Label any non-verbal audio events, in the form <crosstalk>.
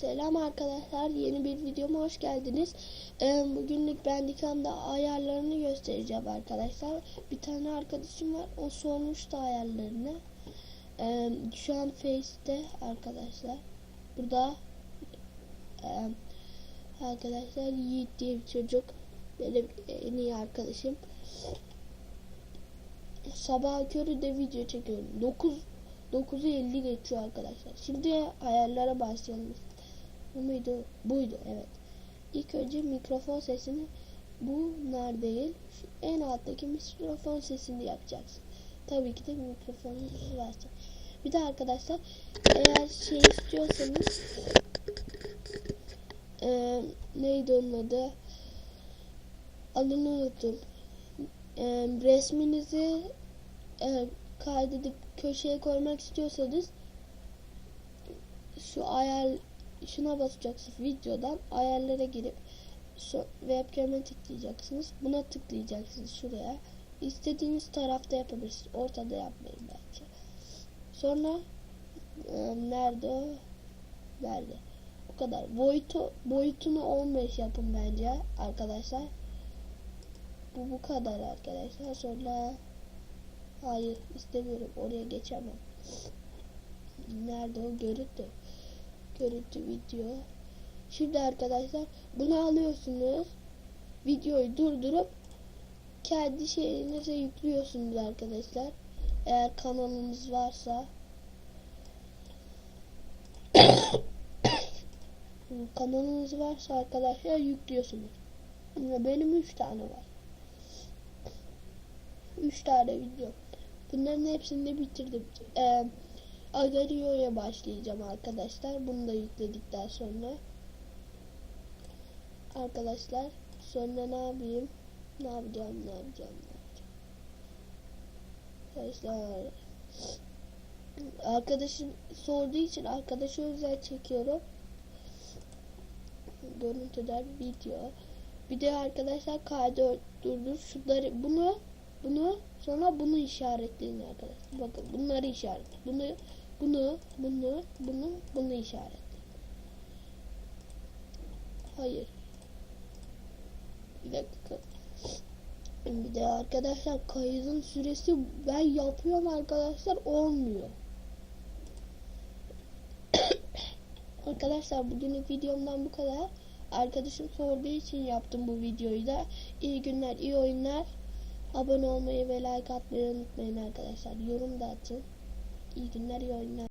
Selam arkadaşlar yeni bir videoma hoş geldiniz. Ee, bugünlük Bandicam'da ayarlarını göstereceğim arkadaşlar. Bir tane arkadaşım var o sormuştu ayarlarını. Ee, şu an Face'te arkadaşlar. Burada e, arkadaşlar Yiğit diye bir çocuk. Benim en iyi arkadaşım. Sabah körü de video çekiyorum. 9 9'u 50 geçiyor arkadaşlar. Şimdi ayarlara başlayalım. Bu muydu? Buydu evet. İlk önce mikrofon sesini bunlar değil. Şu en alttaki mikrofon sesini yapacaksın. Tabii ki de mikrofonunuzu varsa. Bir de arkadaşlar eğer şey istiyorsanız e, neydi onun adı? Adını unuttum. E, resminizi e, kaydedip köşeye koymak istiyorsanız şu ayar şuna basacaksınız videodan ayarlara girip webcam'e tıklayacaksınız. Buna tıklayacaksınız şuraya. İstediğiniz tarafta yapabilirsiniz. Ortada yapmayın bence. Sonra e, nerede o? Nerede? Bu kadar. Boyutu boyutunu 15 yapın bence arkadaşlar. Bu bu kadar arkadaşlar. Sonra Hayır istemiyorum oraya geçemem. Nerede o görüntü? Görüntü video. Şimdi arkadaşlar bunu alıyorsunuz. Videoyu durdurup kendi şeyinize yüklüyorsunuz arkadaşlar. Eğer kanalınız varsa <coughs> kanalınız varsa arkadaşlar yüklüyorsunuz. Benim 3 tane var. 3 tane video. Bunların hepsini de bitirdim. Ee, Agario'ya başlayacağım arkadaşlar. Bunu da yükledikten sonra. Arkadaşlar sonra ne yapayım? Ne yapacağım? Ne yapacağım? Ne yapacağım? Arkadaşlar arkadaşım sorduğu için arkadaşı özel çekiyorum. Görüntüler video. Bir de arkadaşlar kaydı durdur. Şunları bunu bunu sonra bunu işaretleyin arkadaşlar. Bakın bunları işaret. Bunu bunu bunu bunu bunu işaretleyin. Hayır. Bir dakika. Bir de arkadaşlar kaydın süresi ben yapıyorum arkadaşlar olmuyor. <coughs> arkadaşlar bugünün videomdan bu kadar. Arkadaşım sorduğu için yaptım bu videoyu da. İyi günler, iyi oyunlar. Abone olmayı ve like atmayı unutmayın arkadaşlar. Yorum da atın. İyi günler, iyi oyunlar.